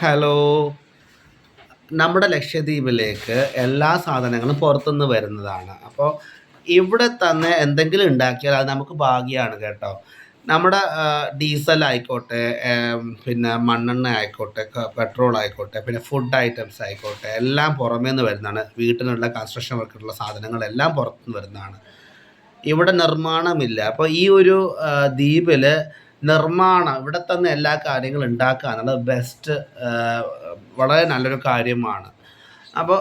Hello. നമ്മുടെ ലക്ഷദ്വീപിലേക്ക് എല്ലാ സാധനങ്ങളും പുറത്തുനിന്ന് വരുന്നതാണ്. അപ്പോൾ ഇവിടെ തന്നെ എന്തെങ്കിലും ഉണ്ടാക്കിയാൽ അത് നമുക്ക് ഭാഗ്യമാണ് കേട്ടോ. നമ്മുടെ ഡീസൽ ആയിക്കോട്ടെ പിന്നെ മണ്ണെണ്ണ ആയിക്കോട്ടെ പെട്രോൾ ആയിക്കോട്ടെ പിന്നെ ഫുഡ് ഐറ്റംസ് ആയിക്കോട്ടെ എല്ലാം പുറമേ നിന്ന് വരുന്നതാണ് വീട്ടിനുള്ള കൺസ്ട്രക്ഷൻ വർക്കിനുള്ള സാധനങ്ങളെല്ലാം പുറത്തുനിന്ന് വരുന്നതാണ്. ഇവിടെ നിർമ്മാണമില്ല. അപ്പോൾ ഈ ഒരു ദ്വീപിൽ നിർമ്മാണം ഇവിടെ തന്നെ എല്ലാ കാര്യങ്ങളും ഉണ്ടാക്കുക എന്നുള്ളത് ബെസ്റ്റ് വളരെ നല്ലൊരു കാര്യമാണ്. അപ്പോൾ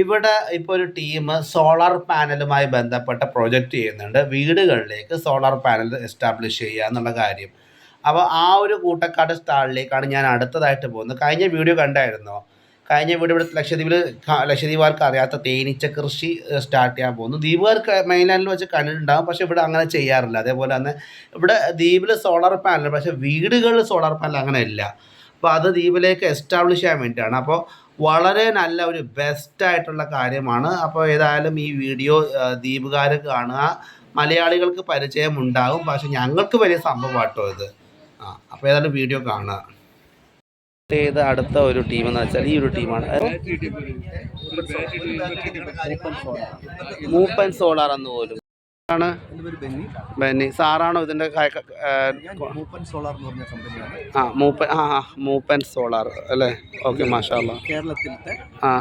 ഇവിടെ ഇപ്പോൾ ഒരു ടീം സോളാർ പാനലുമായി ബന്ധപ്പെട്ട പ്രൊജക്റ്റ് ചെയ്യുന്നുണ്ട്. വീടുകളിലേക്ക് സോളാർ പാനൽ എസ്റ്റാബ്ലിഷ് ചെയ്യുക എന്നുള്ള കാര്യം. അപ്പോൾ ആ ഒരു കൂട്ടക്കാട് സ്റ്റാളിലേക്കാണ് ഞാൻ അടുത്തതായിട്ട് പോകുന്നത്. കഴിഞ്ഞ വീഡിയോ കണ്ടായിരുന്നോ? കഴിഞ്ഞ വീട് ഇവിടെ ലക്ഷദ്വീപിൽ ലക്ഷദ്വീപുകാർക്ക് അറിയാത്ത തേനീച്ച കൃഷി സ്റ്റാർട്ട് ചെയ്യാൻ പോകുന്നു. ദ്വീപുകാർക്ക് മെയിൻലാൻഡിൽ വെച്ച് കണ്ടിട്ടുണ്ടാകും പക്ഷേ ഇവിടെ അങ്ങനെ ചെയ്യാറില്ല. അതേപോലെ തന്നെ ഇവിടെ ദ്വീപിൽ സോളാർ പാനൽ പക്ഷേ വീടുകളിൽ സോളാർ പാനൽ അങ്ങനെ ഇല്ല. അപ്പോൾ അത് ദ്വീപിലേക്ക് എസ്റ്റാബ്ലിഷ് ചെയ്യാൻ വേണ്ടിയിട്ടാണ് അപ്പോൾ വളരെ നല്ല ഒരു ബെസ്റ്റ് ആയിട്ടുള്ള കാര്യമാണ്. അപ്പോൾ ഏതായാലും ഈ വീഡിയോ ദ്വീപുകാർ കാണുക. മലയാളികൾക്ക് പരിചയം ഉണ്ടാകും. പക്ഷെ ഞങ്ങൾക്ക് വലിയ സംഭവമാട്ടോ ഇത്. ആ അപ്പോൾ ഏതായാലും വീഡിയോ കാണുക. ചെയ്ത അടുത്ത ഒരു ടീം എന്ന് വെച്ചാൽ ഈ ഒരു ടീമാണ് മൂപ്പൻ സോളാർ എന്ന് പോലും. ആണ് ബെന്നി. സാറാണോ ഇതിന്റെ ആ മൂപ്പൻ ആ മൂപ്പൻ സോളാർ അല്ലേ? ഓക്കെ മാഷാല്ല കേരളത്തിലത്തെ ആ.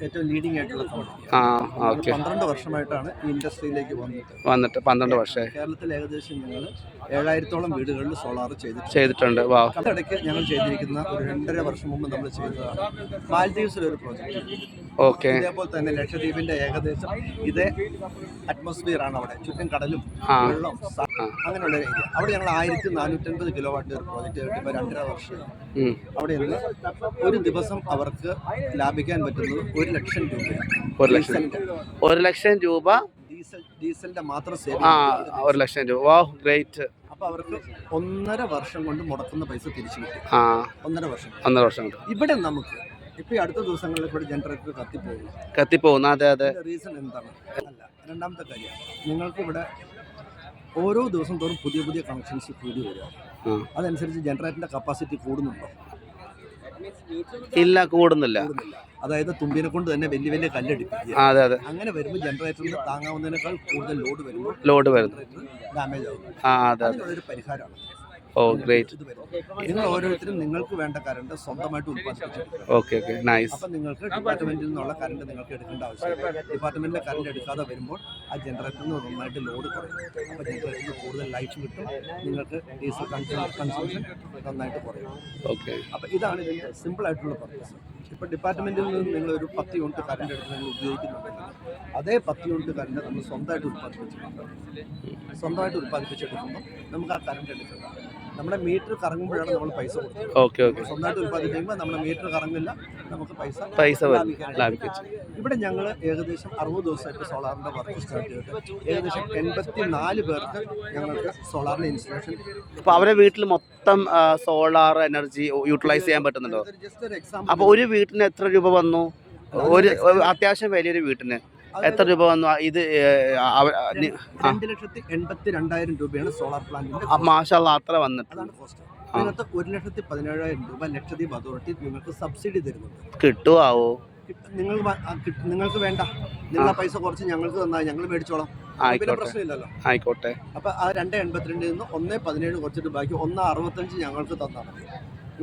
ഏറ്റവും ലീഡിംഗ് ആയിട്ടുള്ള ആ ഓക്കെ പന്ത്രണ്ട് വർഷമായിട്ടാണ് ഈ ഇൻഡസ്ട്രിയിലേക്ക് വന്നിട്ട് വന്നിട്ട് പന്ത്രണ്ട് വർഷമായി കേരളത്തിൽ ഏകദേശം ഞങ്ങൾ ഏഴായിരത്തോളം വീടുകളിൽ സോളാർ ചെയ്തിട്ടുണ്ട്. ചെയ്തിട്ടുണ്ട്. വാ. അതിനിടയ്ക്ക് ഞങ്ങൾ ചെയ്തിരിക്കുന്ന ഒരു രണ്ടര വർഷം മുമ്പ് നമ്മൾ ചെയ്തതാണ്. ഒരു പ്രോജക്റ്റ് ഓക്കെ. ഇതേപോലെ തന്നെ ലക്ഷദ്വീപിന്റെ ഏകദേശം ഇതേ അറ്റ്മോസ്ഫിയർ ആണ് അവിടെ. ചുറ്റും കടലും വെള്ളം അങ്ങനെയുള്ള ഒരു ഏരിയ അവിടെ ഞങ്ങൾ ആയിരത്തി നാനൂറ്റൻപത് കിലോ വാട്ട് പ്രോജക്ട് പ്രോജക്റ്റ് ഇപ്പോൾ രണ്ടര വർഷം. അവിടെ നിന്ന് ഒരു ദിവസം അവർക്ക് ലാഭിക്കാൻ പറ്റുന്നത് ഒരു ലക്ഷം രൂപയാണ്. ഒരു ലക്ഷം. ഒരു ലക്ഷം രൂപ. ഡീസൽ ഡീസലിന്റെ മാത്രം സേവ് ആ ഒരു ലക്ഷം രൂപ. വാ ഗ്രേറ്റ് അപ്പൊ അവർക്ക് ഒന്നര വർഷം കൊണ്ട് മുടക്കുന്ന പൈസ തിരിച്ചു കിട്ടും. ഒന്നര വർഷം ഒന്നര വർഷം കൊണ്ട്. ഇവിടെ നമുക്ക് ഇപ്പൊ അടുത്ത ദിവസങ്ങളിൽ കൂടി ജനറേറ്റർ കത്തിപ്പോകും. കത്തിപ്പോകുന്നു അതെ അതെ. റീസൺ എന്താണ്? അല്ല രണ്ടാമത്തെ കാര്യം. നിങ്ങൾക്ക് ഇവിടെ ഓരോ ദിവസം തോറും പുതിയ പുതിയ കണക്ഷൻസ് കൂടി വരിക. അതനുസരിച്ച് ജനറേറ്ററിന്റെ കപ്പാസിറ്റി കൂടുന്നുണ്ടോ? ഇല്ല കൂടുന്നില്ല. അതായത് തുമ്പിനെ കൊണ്ട് തന്നെ വലിയ വലിയ കല്ലടിപ്പിക്കുക. അതെ അതെ. അങ്ങനെ വരുമ്പോൾ ജനറേറ്ററിന് താങ്ങാവുന്നതിനേക്കാൾ കൂടുതൽ ലോഡ് വരുമ്പോൾ ലോഡ് വരുന്നു. ഡാമേജ് ആവും ആ അതെ അതെ. പരിഹാരമാണ്. ഓ ഗ്രേറ്റ് നിങ്ങൾ ഓരോരുത്തരും നിങ്ങൾക്ക് വേണ്ട കറണ്ട് സ്വന്തമായിട്ട് ഉത്പാദിപ്പിച്ചെടുക്കുക ഓക്കെ ഓക്കെ നൈസ് അപ്പം നിങ്ങൾക്ക് ഡിപ്പാർട്ട്മെന്റിൽ നിന്നുള്ള കറണ്ട് നിങ്ങൾക്ക് എടുക്കേണ്ട ആവശ്യമില്ല. ഡിപ്പാർട്ട്മെന്റിലെ കറണ്ട് എടുക്കാതെ വരുമ്പോൾ ആ ജനറേറ്ററിന് നന്നായിട്ട് ലോഡ് കുറയും. അപ്പോൾ ജനറേറ്ററിന് കൂടുതൽ ലൈറ്റ് കിട്ടും. നിങ്ങൾക്ക് ഡീസൽ കൺസംഷൻ നന്നായിട്ട് കുറയും. ഓക്കെ അപ്പോൾ ഇതാണ് ഇതിന്റെ സിമ്പിൾ ആയിട്ടുള്ള പർപ്പസ് ഇപ്പോൾ ഡിപ്പാർട്ട്മെന്റിൽ നിന്ന് നിങ്ങൾ ഒരു പത്ത് യൂണിറ്റ് കറണ്ട് എടുത്ത് നിങ്ങൾ ഉപയോഗിക്കുന്നുണ്ടെങ്കിൽ അതേ പത്ത് യൂണിറ്റ് കറണ്ട് നമ്മൾ സ്വന്തമായിട്ട് ഉത്പാദിപ്പിച്ചെടുക്കണം സ്വന്തമായിട്ട് ഉത്പാദിപ്പിച്ചെടുക്കുമ്പോൾ നമുക്ക് ആ കറണ്ട് എടുക്കണം നമ്മുടെ മീറ്റർ കറങ്ങുമ്പോഴാണ് നമ്മൾ പൈസ കൊടുക്കുന്നത്. Okay okay. സ്വന്തമായിട്ട് ഉത്പാദിപ്പിക്കുമ്പോൾ നമ്മുടെ മീറ്റർ കറങ്ങില്ല നമുക്ക് പൈസ പൈസ ലാഭിക്കാം. ഇവിടെ ഞങ്ങൾ ഏകദേശം അറുപത് ദിവസമായിട്ട് സോളാറിന്റെ വർക്ക് സ്റ്റാർട്ട് ചെയ്തിട്ട് ഏകദേശം എൺപത്തി നാല് പേർക്ക് ഞങ്ങൾക്ക് സോളാറിന്റെ ഇൻസ്റ്റലേഷൻ അപ്പോൾ അവരെ വീട്ടിൽ മൊത്തം സോളാർ എനർജി യൂട്ടിലൈസ് ചെയ്യാൻ പറ്റുന്നുണ്ടോ? അപ്പോൾ ഒരു വീട്ടിന് എത്ര രൂപ വന്നു? ഒരു അത്യാവശ്യം വലിയൊരു വീട്ടിന്. എത്ര രൂപ വന്നു? ഇത് രണ്ട് ലക്ഷത്തി എൺപത്തി രണ്ടായിരം രൂപയാണ് സോളാർ പ്ലാന്റിന്റെ മാഷാല്ല അത്ര വന്നിട്ട്. അതിനകത്ത് ഒരു ലക്ഷത്തി പതിനേഴായിരം രൂപ ലക്ഷദ്വീപ് അതോറിറ്റി നിങ്ങൾക്ക് സബ്സിഡി തരുന്നുണ്ട്. കിട്ടുമാവോ നിങ്ങൾ നിങ്ങൾക്ക് വേണ്ട. നിങ്ങൾ പൈസ കുറച്ച് ഞങ്ങൾക്ക് തന്നാൽ ഞങ്ങൾ മേടിച്ചോളാം. പ്രശ്നമില്ലല്ലോ. ആയിക്കോട്ടെ. അപ്പൊ ആ രണ്ട് എൺപത്തിരണ്ടിൽ നിന്ന് ഒന്ന് പതിനേഴ് കുറച്ചിട്ട് ബാക്കി ഒന്ന് അറുപത്തഞ്ച് ഞങ്ങൾക്ക് തന്നാൽ മതി.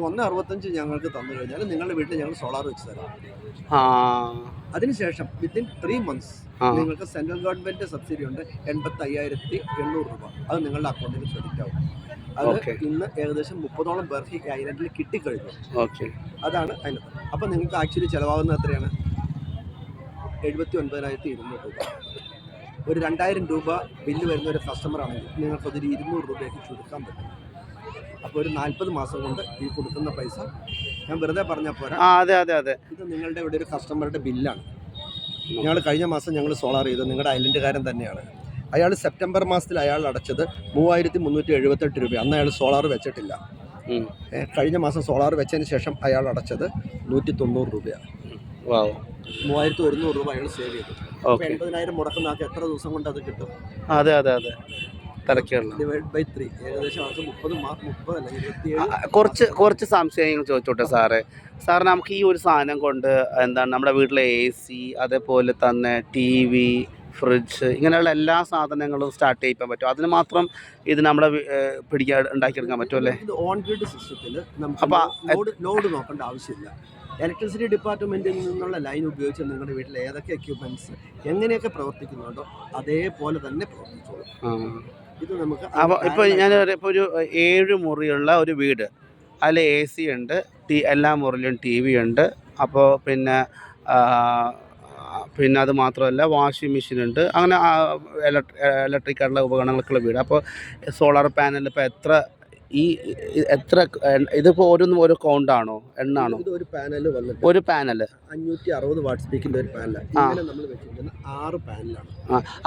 ഒന്ന് അറുപത്തഞ്ച് ഞങ്ങൾക്ക് തന്നു കഴിഞ്ഞാൽ നിങ്ങളുടെ വീട്ടിൽ ഞങ്ങൾ സോളാർ വെച്ച് തരാം. അതിനുശേഷം വിത്തിൻ ത്രീ മന്ത്സ് നിങ്ങൾക്ക് സെൻട്രൽ ഗവൺമെന്റ് സബ്സിഡി ഉണ്ട് എൺപത്തി അയ്യായിരത്തി എണ്ണൂറ് രൂപ. അത് നിങ്ങളുടെ അക്കൗണ്ടിൽ ക്രെഡിറ്റ് ആവും. അത്. ഇന്ന് ഏകദേശം മുപ്പതോളം പേർക്ക് ഈ ഐലൻഡിൽ കിട്ടിക്കഴിഞ്ഞു. ഓക്കെ അതാണ് അതിന് അപ്പം നിങ്ങൾക്ക് ആക്ച്വലി ചിലവാകുന്നത് എത്രയാണ്? എഴുപത്തി ഒൻപതിനായിരത്തി ഇരുന്നൂറ് രൂപ. ഒരു രണ്ടായിരം രൂപ ബില്ല് വരുന്ന ഒരു കസ്റ്റമർ ആണെങ്കിൽ നിങ്ങൾക്കതൊരു ഇരുന്നൂറ് രൂപയ്ക്ക് ചുരുക്കാൻ പറ്റും. അപ്പോൾ ഒരു നാൽപ്പത് മാസം കൊണ്ട് ഈ കൊടുക്കുന്ന പൈസ ഞാൻ വെറുതെ പറഞ്ഞാൽ പോരാ. ആ അതെ അതെ അതെ. ഇത് നിങ്ങളുടെ ഇവിടെ ഒരു കസ്റ്റമറുടെ ബില്ലാണ്. ഞങ്ങൾ കഴിഞ്ഞ മാസം ഞങ്ങൾ സോളാർ ചെയ്തത് നിങ്ങളുടെ ഐലൻഡുകാരൻ തന്നെയാണ്. അയാൾ സെപ്റ്റംബർ മാസത്തിൽ അയാൾ അടച്ചത് മൂവായിരത്തി മുന്നൂറ്റി എഴുപത്തെട്ട് രൂപ. അന്ന് അയാൾ സോളാർ വെച്ചിട്ടില്ല. കഴിഞ്ഞ മാസം സോളാർ വെച്ചതിന് ശേഷം അയാൾ അടച്ചത് നൂറ്റി തൊണ്ണൂറ് രൂപയാണ് മൂവായിരത്തി ഒരുന്നൂറ് രൂപ അയാൾ സേവ് ചെയ്തു. എൺപതിനായിരം മുടക്കുന്ന ആൾക്ക് എത്ര ദിവസം കൊണ്ട് അത് കിട്ടും? അതെ അതെ അതെ. ഡിവൈഡ് ബൈ ത്രീ ഏകദേശം അവർക്ക് മുപ്പത് ഇരുപത്തിയേഴ് കുറച്ച് കുറച്ച് സംശയങ്ങൾ ചോദിച്ചോട്ടെ സാറേ. സാർ നമുക്ക് ഈ ഒരു സാധനം കൊണ്ട് എന്താണ് നമ്മുടെ വീട്ടിലെ എ സി അതേപോലെ തന്നെ ടി വി ഫ്രിഡ്ജ് ഇങ്ങനെയുള്ള എല്ലാ സാധനങ്ങളും സ്റ്റാർട്ട് ചെയ്യിക്കാൻ പറ്റും. അതിന് മാത്രം ഇത് ഏഹ് പിടിക്കാൻ ഉണ്ടാക്കിയെടുക്കാൻ പറ്റും അല്ലേ? ഓൺ ഗ്രിഡ് സിസ്റ്റത്തിൽ നമുക്ക് ലോഡ് നോക്കേണ്ട ആവശ്യമില്ല. ഇലക്ട്രിസിറ്റി ഡിപ്പാർട്ട്മെന്റിൽ നിന്നുള്ള ലൈൻ ഉപയോഗിച്ച് നിങ്ങളുടെ വീട്ടിൽ ഏതൊക്കെ എക്യുപ്മെന്റ്സ് എങ്ങനെയൊക്കെ പ്രവർത്തിക്കുന്നുണ്ടോ അതേപോലെ തന്നെ പ്രവർത്തിച്ചോളും. ഇത് നമുക്ക് അപ്പോൾ ഇപ്പോൾ ഞാൻ ഇപ്പോൾ ഒരു ഏഴ് മുറിയുള്ള ഒരു വീട്. അതിൽ എ സി ഉണ്ട് ടി എല്ലാ മുറിയിലും ടി വി ഉണ്ട്. അപ്പോൾ പിന്നെ പിന്നെ അത് മാത്രമല്ല വാഷിംഗ് മെഷീൻ ഉണ്ട് അങ്ങനെ ഇലക്ട്രിക്കായിട്ടുള്ള ഉപകരണങ്ങൾക്കുള്ള വീട്. അപ്പോൾ സോളാർ പാനൽ ഇപ്പോൾ എത്ര ഈ എത്ര ഇതിപ്പോ ഓരോന്നും ഓരോ കൗണ്ടാണോ എണ്ണാണോ? ഒരു പാനൽ വന്നിട്ട് ഒരു പാനൽ അഞ്ഞൂറ്റി അറുപത് വാട്ട് ഒരു പാനലാണ് നമ്മൾ ആറ് പാനലാണ്.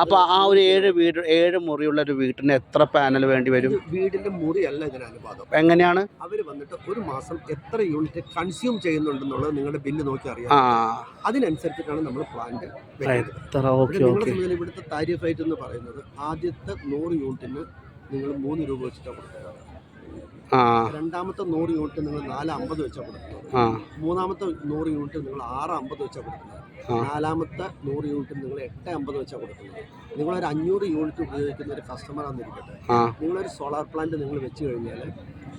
അപ്പോൾ ആ ഒരു ഏഴ് വീട് ഏഴ് മുറിയുള്ള ഒരു വീട്ടിന് എത്ര പാനൽ വേണ്ടി വരും? വീടിന്റെ മുറിയല്ല ഇതിന് അനുപാതം. എങ്ങനെയാണ്? അവർ വന്നിട്ട് ഒരു മാസം എത്ര യൂണിറ്റ് കൺസ്യൂം ചെയ്യുന്നുണ്ടെന്നുള്ളത് നിങ്ങളുടെ ബില്ല് നോക്കി അറിയാം. ആ. അതിനനുസരിച്ചിട്ടാണ് നമ്മൾ പ്ലാന്റ് എത്ര? Okay okay. ഇവിടുത്തെ താരിഫ് റേറ്റ് എന്ന് പറയുന്നത് ആദ്യത്തെ നൂറ് യൂണിറ്റിന് നിങ്ങൾ മൂന്ന് രൂപ വെച്ചിട്ടാണ് കൊടുക്കുന്നത്. ആ രണ്ടാമത്തെ നൂറ് യൂണിറ്റ് നിങ്ങൾ നാല് അമ്പത് വെച്ചാൽ കൊടുക്കുന്നത് മൂന്നാമത്തെ നൂറ് യൂണിറ്റ് നിങ്ങൾ ആറ് അമ്പത് വെച്ചാൽ കൊടുക്കുന്നത് നാലാമത്തെ നൂറ് യൂണിറ്റ് നിങ്ങൾ എട്ട് അമ്പത് വെച്ചാൽ കൊടുക്കുന്നത്. നിങ്ങളൊരു അഞ്ഞൂറ് യൂണിറ്റ് ഉപയോഗിക്കുന്ന ഒരു കസ്റ്റമർ ആണെന്നിരിക്കട്ടെ നിങ്ങളൊരു സോളാർ പ്ലാന്റ് നിങ്ങൾ വെച്ച് കഴിഞ്ഞാൽ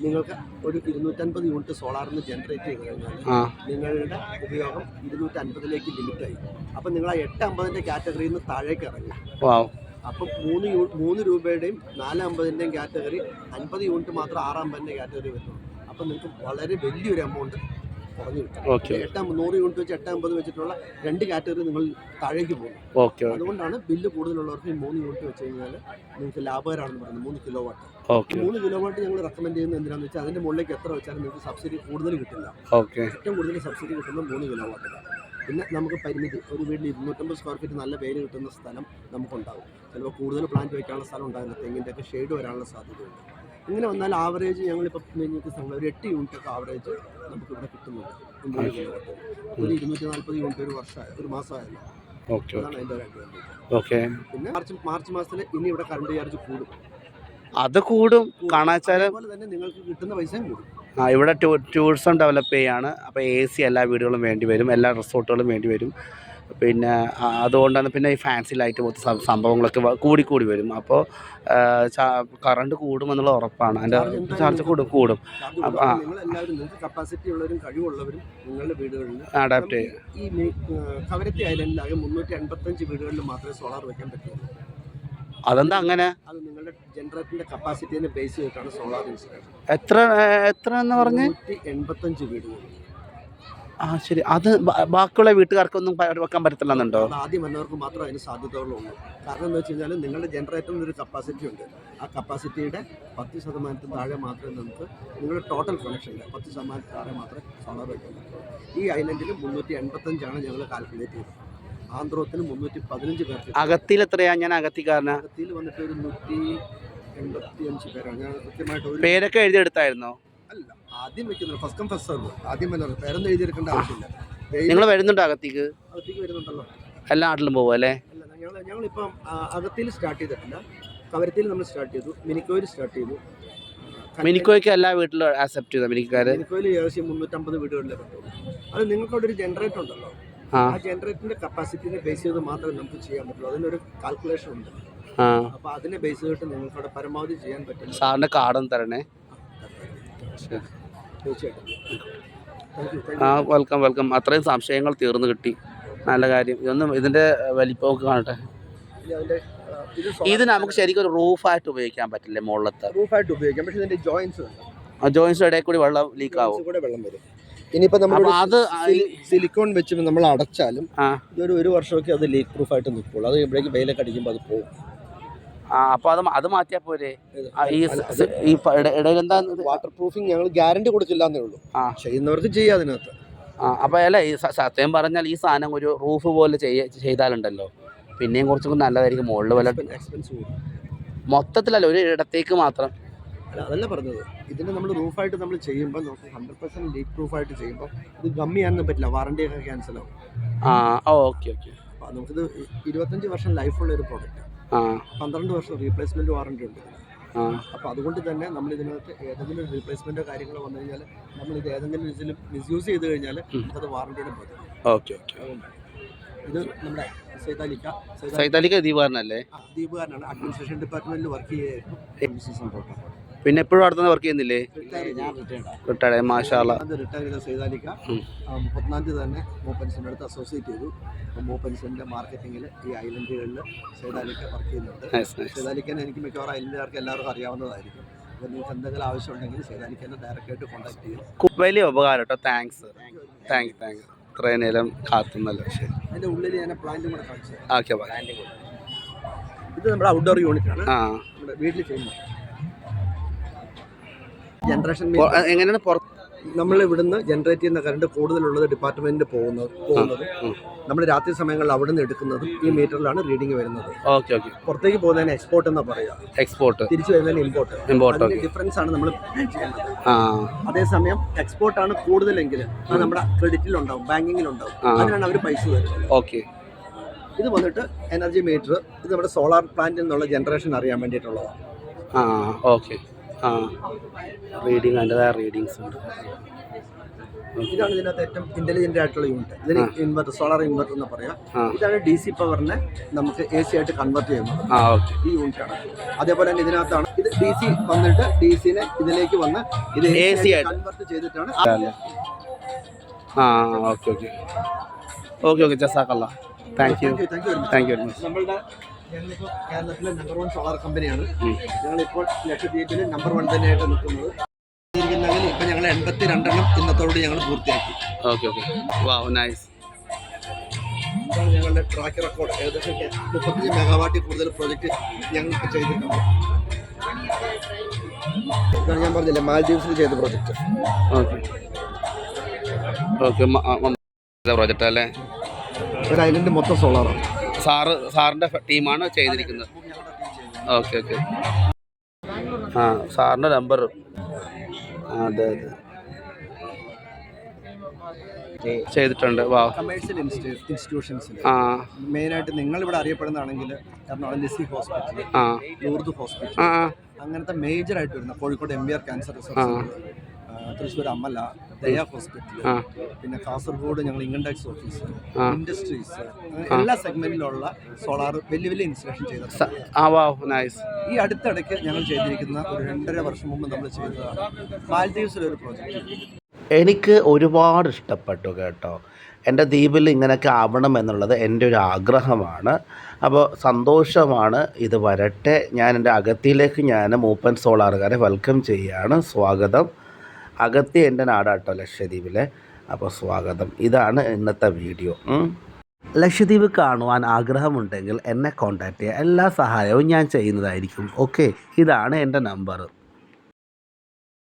നിങ്ങൾക്ക് ഒരു ഇരുന്നൂറ്റൻപത് യൂണിറ്റ് സോളാറിന് ജനറേറ്റ് ചെയ്ത് കഴിഞ്ഞാൽ നിങ്ങളുടെ ഉപയോഗം ഇരുന്നൂറ്റൻപതിലേക്ക് ലിമിറ്റ് ലിമിറ്റായി അപ്പം നിങ്ങൾ ആ എട്ട് അമ്പതിന്റെ കാറ്റഗറിയിൽ നിന്ന് താഴേക്ക് ഇറങ്ങി അപ്പം മൂന്ന് യൂ മൂന്ന് രൂപയുടെയും നാല് അമ്പതിന്റെയും കാറ്റഗറി അൻപത് യൂണിറ്റ് മാത്രം ആറ് അമ്പതിന്റെ കാറ്റഗറി വരുന്നുള്ളൂ. അപ്പം നിങ്ങൾക്ക് വളരെ വലിയൊരു എമൗണ്ട് കുറഞ്ഞു കിട്ടും. എട്ട് നൂറ് യൂണിറ്റ് വെച്ച് എട്ട് അമ്പത് വെച്ചിട്ടുള്ള രണ്ട് കാറ്റഗറി നിങ്ങൾ താഴേക്ക് പോകും. ഓക്കെ അതുകൊണ്ടാണ് ബില്ല് കൂടുതലുള്ളവർക്ക് ഈ മൂന്ന് യൂണിറ്റ് വെച്ച് കഴിഞ്ഞാൽ നിങ്ങൾക്ക് ലാഭകരമാണെന്ന് പറയുന്നത് മൂന്ന് കിലോ വാട്ട്. ഓക്കെ. മൂന്ന് കിലോ വാട്ട് ഞങ്ങൾ റെക്കമെൻഡ് ചെയ്യുന്നത് എന്തിനാണെന്ന് വെച്ചാൽ അതിന്റെ മുകളിലേക്ക് എത്ര വെച്ചാലും നിങ്ങൾക്ക് സബ്സിഡി കൂടുതൽ കിട്ടില്ല. ഓക്കെ. ഏറ്റവും കൂടുതൽ സബ്സിഡി കിട്ടുന്നത് മൂന്ന് കിലോ വാട്ടിലാണ്. പിന്നെ നമുക്ക് പരിമിതി. ഒരു വീട്ടിൽ ഇരുന്നൂറ്റമ്പത് സ്ക്വയർ ഫീറ്റ് നല്ല പേര് കിട്ടുന്ന സ്ഥലം നമുക്കുണ്ടാവും. ചിലപ്പോൾ കൂടുതൽ പ്ലാന്റ് വയ്ക്കാനുള്ള സ്ഥലം ഉണ്ടാകില്ല തെങ്ങിന്റെ ഒക്കെ ഷെയ്ഡ് വരാനുള്ള സാധ്യതയുണ്ട്. ഇങ്ങനെ വന്നാൽ ആവറേജ് ഞങ്ങളിപ്പോൾ ഒരു എട്ട് യൂണിറ്റ് ഒക്കെ ആവറേജ് നമുക്കിവിടെ കിട്ടുന്നുണ്ട്. ഒമ്പത് കിലോ വാട്ട് ഒരു ഇരുന്നൂറ്റി നാൽപ്പത് യൂണിറ്റ് ഒരു വർഷമായി ഒരു മാസമായല്ലോ. ഓക്കെ അതാണ് അതിന്റെ ഒരു അഡ്വാന്റേജ് ഓക്കെ. പിന്നെ മാർച്ച് മാർച്ച് മാസത്തിൽ ഇനി ഇവിടെ കറണ്ട് ചാർജ് കൂടും. അത് കൂടും. കാണാച്ചാൽ തന്നെ നിങ്ങൾക്ക് കിട്ടുന്ന പൈസയും കൂടും. ആ, ഇവിടെ ടൂറിസം ഡെവലപ്പ് ചെയ്യാണ്. അപ്പോൾ എ സി എല്ലാ വീടുകളും വേണ്ടി വരും. എല്ലാ റിസോർട്ടുകളും വേണ്ടി വരും. പിന്നെ അതുകൊണ്ടാണ് പിന്നെ ഈ ഫാൻസി ലൈറ്റ് പോലത്തെ സംഭവങ്ങളൊക്കെ കൂടി കൂടിക്കൂടി വരും. അപ്പോൾ കറണ്ട് കൂടുമെന്നുള്ള ഉറപ്പാണ്. അതിന്റെ ചാർജ് കൂടും കൂടും. കൂടും. കപ്പാസിറ്റി ഉള്ളവരും കഴിവുള്ളവരും നിങ്ങളുടെ വീടുകളിൽ അഡാപ്റ്റ് ചെയ്യും. ഈ കവരത്തി ഐലൻഡിലാകെ മുന്നൂറ്റി എൺപത്തഞ്ച് വീടുകളിൽ മാത്രമേ സോളാർ വെക്കാൻ പറ്റുള്ളൂ. അതെന്താ അങ്ങനെ? അത് നിങ്ങളുടെ ജനറേറ്ററിന്റെ കപ്പാസിറ്റിനെ ബേസ് ചെയ്തിട്ടാണ് സോളാർ എത്ര എത്ര എന്ന് പറഞ്ഞ്? എൺപത്തഞ്ച് വീടുകൾ ആ ശരി. അത് ബാക്കിയുള്ള വീട്ടുകാർക്കൊന്നും വെക്കാൻ പറ്റത്തില്ലെന്നുണ്ടോ? ആദ്യം വന്നവർക്ക് മാത്രം അതിന് സാധ്യതകളുള്ളൂ കാരണം എന്ന് വെച്ച് കഴിഞ്ഞാൽ നിങ്ങളുടെ ജനറേറ്ററിന് ഒരു കപ്പാസിറ്റി ഉണ്ട്. ആ കപ്പാസിറ്റിയുടെ പത്ത് ശതമാനത്തിന് താഴെ മാത്രമേ നമുക്ക് നിങ്ങളുടെ ടോട്ടൽ കണക്ഷന്റെ പത്ത് ശതമാനത്തിന് താഴെ മാത്രമേ സോളാർ വയ്ക്കുന്നുള്ളൂ ഈ ഐലൻഡിൽ മുന്നൂറ്റി എൺപത്തഞ്ചാണ് ഞങ്ങൾ കാൽക്കുലേറ്റ് ചെയ്തത്. ആന്ധ്രോത്തിന് മുന്നൂറ്റി പതിനഞ്ച് പേർക്ക് അകത്തിൽ എത്രയാ? ഞാൻ അകത്തിക്കാരനാ അകത്തിൽ വന്നിട്ട് ഒരു നൂറ്റി എൺപത്തി അഞ്ച് പേരാണ് ഞാൻ കൃത്യമായിട്ട് പേരൊക്കെ എഴുതിയെടുത്തായിരുന്നോ? അല്ല ആദ്യം വെക്കുന്നത് ഫസ്റ്റ് കം ഫസ്റ്റ് സർവ് ആദ്യം വരുന്നത് പേരൊന്നും എഴുതിയെടുക്കേണ്ട ആവശ്യമില്ല. നിങ്ങൾ വരുന്നുണ്ടോ അകത്തേക്ക്? അകത്തേക്ക് വരുന്നുണ്ടല്ലോ. എല്ലാ നാട്ടിലും പോകും അല്ലേ? അല്ല ഞങ്ങൾ ഞങ്ങളിപ്പം അകത്തിൽ സ്റ്റാർട്ട് ചെയ്തിട്ടില്ല. കവരത്തിൽ നമ്മൾ സ്റ്റാർട്ട് ചെയ്തു. മിനിക്കോയിൽ സ്റ്റാർട്ട് ചെയ്തു. മിനിക്കോയ്ക്ക് എല്ലാ വീട്ടിലും ആക്സെപ്റ്റ് ചെയ്തു മിനിക്കാർ മിനിക്കോയിൽ ഏകദേശം മുന്നൂറ്റമ്പത് വീടുകളിലെ പറ്റുള്ളൂ അത് നിങ്ങൾക്കവിടെ ഒരു ജനറേറ്റർ ഉണ്ടല്ലോ. ആ. ജനറേറ്ററിന്റെ കപ്പാസിറ്റിനെ ബേസ് ചെയ്ത് മാത്രമേ നമുക്ക് ചെയ്യാൻ പറ്റുള്ളൂ. അതിനൊരു കാൽക്കുലേഷൻ ഉണ്ട്. അപ്പൊ അതിനെ ബേസ് ചെയ്തിട്ട് നിങ്ങൾക്ക് അവിടെ പരമാവധി ചെയ്യാൻ പറ്റില്ല സാറിന്റെ കാർഡൊന്ന് തരണേ. തീർച്ചയായിട്ടും. ആ വെൽക്കം വെൽക്കം അത്രയും സംശയങ്ങൾ തീർന്നു കിട്ടി. നല്ല കാര്യം. ഇതൊന്നും ഇതിന്റെ വലിപ്പമൊക്കെ കാണട്ടെ. ഇത് നമുക്ക് ശരിക്കും ഒരു റൂഫായിട്ട് ഉപയോഗിക്കാൻ പറ്റില്ലേ മുകളിലത്തെ? റൂഫായിട്ട് ഉപയോഗിക്കാം. പക്ഷേ ഇതിന്റെ ജോയിൻസ് ആ ജോയിൻസ് ഇടയിൽ കൂടി വെള്ളം ലീക്ക് ആവും. കൂടെ വെള്ളം വരും. ഇനിയിപ്പോൾ നമ്മൾ അത് സിലിക്കോൺ വെച്ച് നമ്മൾ അടച്ചാലും ഇതൊരു ഒരു വർഷമൊക്കെ അത് ലീക്ക് പ്രൂഫ് ആയിട്ട് നിൽക്കുള്ളൂ. അത് എവിടേക്ക് വെയിലൊക്കെ അടിക്കുമ്പോൾ അത് പോകും. ആ അപ്പോൾ അത് അത് മാറ്റിയാ പോരെ? ഈ ഇടയിൽ എന്താ വാട്ടർ പ്രൂഫിങ് ഞങ്ങൾ ഗ്യാരണ്ടി കൊടുക്കില്ല എന്നേ ഉള്ളൂ. ആ. ചെയ്യുന്നവർക്ക് ചെയ്യാം അതിനകത്ത്. ആ അപ്പോൾ അല്ല ഈ സത്യം പറഞ്ഞാൽ ഈ സാധനം ഒരു റൂഫ് പോലെ ചെയ്യ ചെയ്താലുണ്ടല്ലോ. പിന്നെയും കുറച്ചും കൂടി നല്ലതായിരിക്കും. മുകളിൽ വല്ല മൊത്തത്തിലല്ല ഒരു ഇടത്തേക്ക് മാത്രം അല്ല അതല്ല പറഞ്ഞത്. ഇതിന് നമ്മൾ റൂഫായിട്ട് നമ്മൾ ചെയ്യുമ്പോൾ നമുക്ക് ഹൺഡ്രഡ് പെർസെന്റ് ലീക്ക് പ്രൂഫായിട്ട് ചെയ്യുമ്പോൾ ഇത് ഗമ്മി ചെയ്യാനൊന്നും പറ്റില്ല. വാറണ്ടി ഒക്കെ ക്യാൻസൽ ആവും. ആ ഓക്കെ ഓക്കെ അപ്പോൾ നമുക്കിത് ഇരുപത്തഞ്ച് വർഷം ലൈഫുള്ള ഒരു പ്രോഡക്റ്റ് പന്ത്രണ്ട് വർഷം റീപ്ലേസ്മെന്റ് വാറണ്ടി ഉണ്ട്. അപ്പോൾ അതുകൊണ്ട് തന്നെ നമ്മൾ ഇതിനകത്ത് ഏതെങ്കിലും റീപ്ലേസ്മെന്റോ കാര്യങ്ങളോ വന്നു കഴിഞ്ഞാൽ നമ്മൾ ഇത് ഏതെങ്കിലും ഇതിൽ മിസ്യൂസ് ചെയ്ത് കഴിഞ്ഞാൽ. അത് വാറണ്ടിയുടെ പോകും ഓക്കെ ഓക്കെ ഇത് നമ്മുടെ സൈതാലിക്ക. സൈതാലിക്ക ദീപുകാരനല്ലേ? ദീപുകാരനാണ്. അഡ്മിനിസ്ട്രേഷൻ ഡിപ്പാർട്ട്മെന്റിൽ വർക്ക് ചെയ്യായിരുന്നു പിന്നെ എപ്പോഴും അവിടെ തന്നെ വർക്ക് ചെയ്യുന്നില്ലേ? റിട്ടയർഡ് മാഷാല അത് റിട്ടയർ ചെയ്ത സൈതാലിക്ക. ഉം. ആ, മുപ്പത്തിനാം തീയതി തന്നെ മൂപ്പൻസിന്റെ അടുത്ത് അസോസിയേറ്റ് ചെയ്തു. അപ്പോൾ മൂപ്പൻസിന്റെ മാർക്കറ്റിങ്ങിൽ ഈ ഐലൻഡുകളിൽ സൈതാലിക്ക വർക്ക് ചെയ്യുന്നുണ്ട്. സൈതാലിക്കനെ എനിക്ക് മിക്കവാറും ഐലൻഡുകാർക്ക് എല്ലാവർക്കും അറിയാവുന്നതായിരിക്കും. അപ്പോൾ നിങ്ങൾക്ക് എന്തെങ്കിലും ആവശ്യം ഉണ്ടെങ്കിൽ സൈതാലിക്കനെ ഡയറക്റ്റ് ആയിട്ട് കോൺടാക്ട് ചെയ്യും. വലിയ ഉപകാരം കേട്ടോ താങ്ക്സ് താങ്ക് താങ്ക് ഇത്രയും നേരം കാത്തുന്നല്ലോ. ശരി. അതിന്റെ ഉള്ളിൽ ഞാൻ പ്ലാന്റും കൂടെ കാണിച്ചു. ഓക്കെ ഇത് നമ്മുടെ ഔട്ട്ഡോർ യൂണിറ്റ് ആണ്. നമ്മുടെ വീട്ടിൽ ചെയ്യുന്നത് ജനറേഷൻ എങ്ങനെയാണ് പുറത്ത് നമ്മൾ ഇവിടുന്ന് ജനറേറ്റ് ചെയ്യുന്ന കറണ്ട് കൂടുതലുള്ളത് ഡിപ്പാർട്ട്മെന്റിന് പോകുന്നത് പോകുന്നത് നമ്മൾ രാത്രി സമയങ്ങളിൽ അവിടെ നിന്ന് എടുക്കുന്നതും ഈ മീറ്ററിലാണ് റീഡിംഗ് വരുന്നത്. ഓക്കെ ഓക്കെ പുറത്തേക്ക് പോകുന്നതിന് എക്സ്പോർട്ട് എന്ന് പറയുക. എക്സ്പോർട്ട് തിരിച്ചു വരുന്നതിന് ഇമ്പോർട്ട് ഇമ്പോർട്ട് ഡിഫറൻസ് ആണ് നമ്മൾ ചെയ്യുന്നത്. അതേസമയം എക്സ്പോർട്ട് ആണ് കൂടുതലെങ്കിൽ അത് നമ്മുടെ ക്രെഡിറ്റിലുണ്ടാവും ബാങ്കിങ്ങിലുണ്ടാവും അതിനാണ് അവർ പൈസ തരുന്നത്. ഓക്കെ ഇത് വന്നിട്ട് എനർജി മീറ്റർ ഇത് നമ്മുടെ സോളാർ പ്ലാന്റിൽ നിന്നുള്ള ജനറേഷൻ അറിയാൻ വേണ്ടിയിട്ടുള്ളതാണ്. ആ ഓക്കെ ആ. റീഡിങ് അതിന്റെതായ റീഡിങ്സ് ഉണ്ട്. ഇതാണ് ഇതിനകത്ത് ഏറ്റവും ഇന്റലിജന്റ് ആയിട്ടുള്ള യൂണിറ്റ് ഇതിന് ഇൻവെർട്ടർ സോളാർ ഇൻവെർട്ടർ എന്ന് പറയാം. ഇതാണ് ഡി സി പവറിനെ നമുക്ക് എ സി ആയിട്ട് കൺവേർട്ട് ചെയ്യുന്നത്. ആ ഓക്കെ ഈ യൂണിറ്റ് ആണ്. അതേപോലെ തന്നെ ഇതിനകത്താണ് ഇത് ഡി സി വന്നിട്ട് ഡി സിനെ ഇതിലേക്ക് വന്ന് ഇത് എ ആയിട്ട്. കൺവേർട്ട് ചെയ്തിട്ടാണ് ആ okay okay okay okay ജസാക്കല്ല thank you thank you thank you very much നമ്മളുടെ ഞങ്ങളിപ്പോൾ കേരളത്തിലെ നമ്പർ വൺ സോളാർ കമ്പനിയാണ്. ഞങ്ങളിപ്പോൾ ലക്ഷദ്വീപിൽ നമ്പർ വൺ തന്നെയായിട്ട് നിൽക്കുന്നത്. ഇരിക്കുന്നെങ്കിൽ ഇപ്പം ഞങ്ങൾ എൺപത്തി രണ്ടെണ്ണം ഇന്നത്തോട് ഞങ്ങൾ പൂർത്തിയാക്കി. ഓക്കെ ഓക്കെ വാവ് നൈസ് ഇതാണ് ഞങ്ങളുടെ ട്രാക്ക് റെക്കോർഡ് ഏകദേശം മുപ്പത്തഞ്ച് മെഗാവാട്ടിൽ കൂടുതൽ പ്രോജക്റ്റ് ഞങ്ങൾക്ക് ചെയ്തിട്ടുണ്ട്. ഇതാണ് ഞാൻ പറഞ്ഞില്ലേ മാൽഡീവ്സിൽ ചെയ്ത പ്രോജക്റ്റ് ഓക്കെ ഓക്കെ പ്രോജക്റ്റ് അല്ലേ? ഒരു ഐലൻഡ് മൊത്തം സോളാറാണ് സാറ് സാറിന്റെ ടീമാണ് ചെയ്തിരിക്കുന്നത്. Okay okay. ആ സാറിന്റെ നമ്പർ. അതെ അതെ. ചെയ്തിട്ടുണ്ട്. ഇൻസ്റ്റിറ്റ്യൂഷൻസ് കമേഴ്ഷ്യൽ ഇൻസ്റ്റിറ്റ്യൂഷൻസിൽ ആ. മെയിനായിട്ട് നിങ്ങൾ ഇവിടെ അറിയപ്പെടുന്നതാണെങ്കിൽ Ernakulam Lissy hospital Lourdes hospital അങ്ങനത്തെ മേജർ ആയിട്ട് വരുന്ന Kozhikode M B R cancer research Thrissur Amala Daya hospital പിന്നെ കാസർഗോഡ് ഞങ്ങൾ ഇൻകം ടാക്സ് ഓഫീസ് ഇൻഡസ്ട്രീസ് എല്ലാ സെഗ്മെന്റിലുള്ള സോളാർ വലിയ വലിയ ഇൻസ്റ്റലേഷൻ വാ നൈസ്. ഈ അടുത്തിടയ്ക്ക് ഞങ്ങൾ ചെയ്തിരിക്കുന്ന ഒരു രണ്ടര വർഷം മുമ്പ് നമ്മൾ ചെയ്തതാണ് മാൽദീവ്സിലെ ഒരു പ്രോജക്റ്റ്. എനിക്ക് ഒരുപാട് ഇഷ്ടപ്പെട്ടു കേട്ടോ. എന്റെ ദ്വീപിൽ ഇങ്ങനെയൊക്കെ ആവണം എന്നുള്ളത് എന്റെ ഒരു ആഗ്രഹമാണ്. അപ്പോൾ സന്തോഷമാണ് ഇത് വരട്ടെ. ഞാൻ എന്റെ അകത്തിയിലേക്ക് ഞാൻ മൂപ്പൻ സോളാറുകാരെ വെൽക്കം ചെയ്യുകയാണ് സ്വാഗതം. അഗത്തി എന്റെ നാടാട്ടോ ലക്ഷദ്വീപിലെ. അപ്പോൾ സ്വാഗതം. ഇതാണ് ഇന്നത്തെ വീഡിയോ. ലക്ഷദ്വീപ് കാണുവാൻ ആഗ്രഹമുണ്ടെങ്കിൽ എന്നെ കോൺടാക്റ്റ് ചെയ്യുക. എല്ലാ സഹായവും ഞാൻ ചെയ്യുന്നതായിരിക്കും. ഓക്കെ ഇതാണ് എന്റെ നമ്പർ